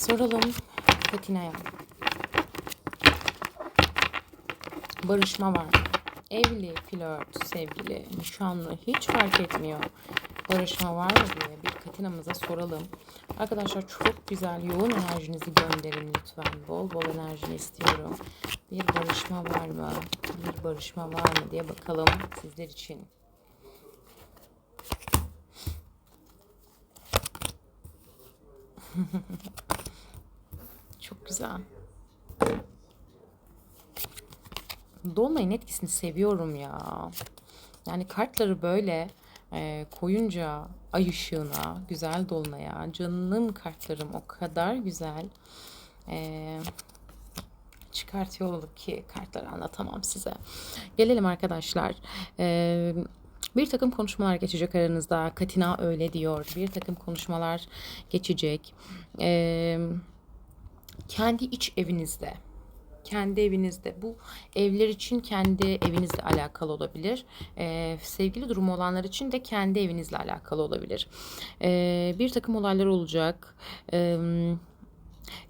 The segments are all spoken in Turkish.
Soralım Katina'ya. Barışma var? Evli, flört, sevgili, nişanlı hiç fark etmiyor. Barışma var mı diye bir Katina'mıza soralım. Arkadaşlar çok güzel yoğun enerjinizi gönderin lütfen. Bol bol enerjini istiyorum. Bir barışma var mı? Bir barışma var mı diye bakalım sizler için. Güzel. Dolunay'ın etkisini seviyorum ya. Yani kartları böyle e, koyunca ay ışığına, güzel dolunaya, canım kartlarım o kadar güzel e, çıkartıyor ki kartları anlatamam size. Gelelim arkadaşlar. E, bir takım konuşmalar geçecek aranızda. Katina öyle diyor. Bir takım konuşmalar geçecek. E, kendi iç evinizde kendi evinizde bu evler için kendi evinizle alakalı olabilir. Ee, sevgili durumu olanlar için de kendi evinizle alakalı olabilir. Ee, bir takım olaylar olacak. Ee,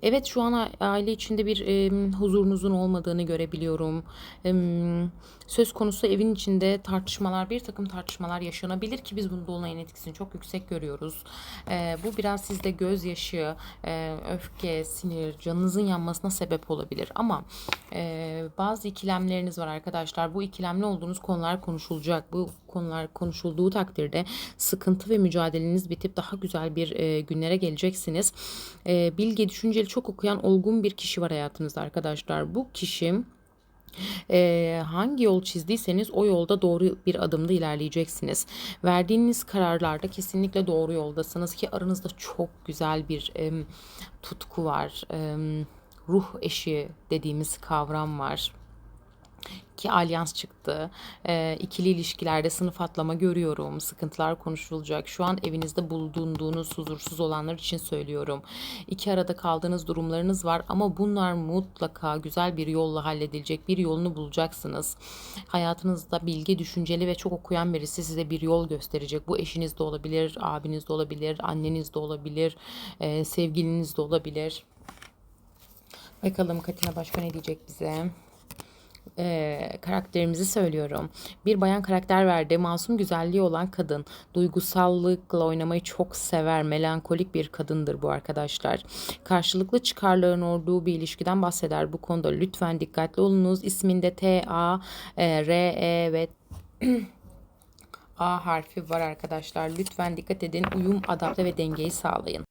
Evet şu an aile içinde bir e, huzurunuzun olmadığını görebiliyorum. E, söz konusu evin içinde tartışmalar, bir takım tartışmalar yaşanabilir ki biz bunu dolunayın etkisini çok yüksek görüyoruz. E, bu biraz sizde gözyaşı, e, öfke, sinir, canınızın yanmasına sebep olabilir. Ama e, bazı ikilemleriniz var arkadaşlar. Bu ikilemli olduğunuz konular konuşulacak. Bu konular konuşulduğu takdirde sıkıntı ve mücadeleniz bitip daha güzel bir e, günlere geleceksiniz. E, bilge, düşünceli, çok okuyan olgun bir kişi var hayatınızda arkadaşlar. Bu kişi e, hangi yol çizdiyseniz o yolda doğru bir adımda ilerleyeceksiniz. Verdiğiniz kararlarda kesinlikle doğru yoldasınız ki aranızda çok güzel bir e, tutku var. E, ruh eşi dediğimiz kavram var ki alyans çıktı. E, ikili ilişkilerde sınıf atlama görüyorum. Sıkıntılar konuşulacak. Şu an evinizde bulunduğunuz huzursuz olanlar için söylüyorum. İki arada kaldığınız durumlarınız var ama bunlar mutlaka güzel bir yolla halledilecek. Bir yolunu bulacaksınız. Hayatınızda bilgi, düşünceli ve çok okuyan birisi size bir yol gösterecek. Bu eşiniz de olabilir, abiniz de olabilir, anneniz de olabilir, e, sevgiliniz de olabilir. Bakalım Katina başka ne diyecek bize? E, karakterimizi söylüyorum. Bir bayan karakter verdi. Masum güzelliği olan kadın. Duygusallıkla oynamayı çok sever. Melankolik bir kadındır bu arkadaşlar. Karşılıklı çıkarların olduğu bir ilişkiden bahseder bu konuda. Lütfen dikkatli olunuz. İsminde T, A, e, R, E ve A harfi var arkadaşlar. Lütfen dikkat edin. Uyum, adapte ve dengeyi sağlayın.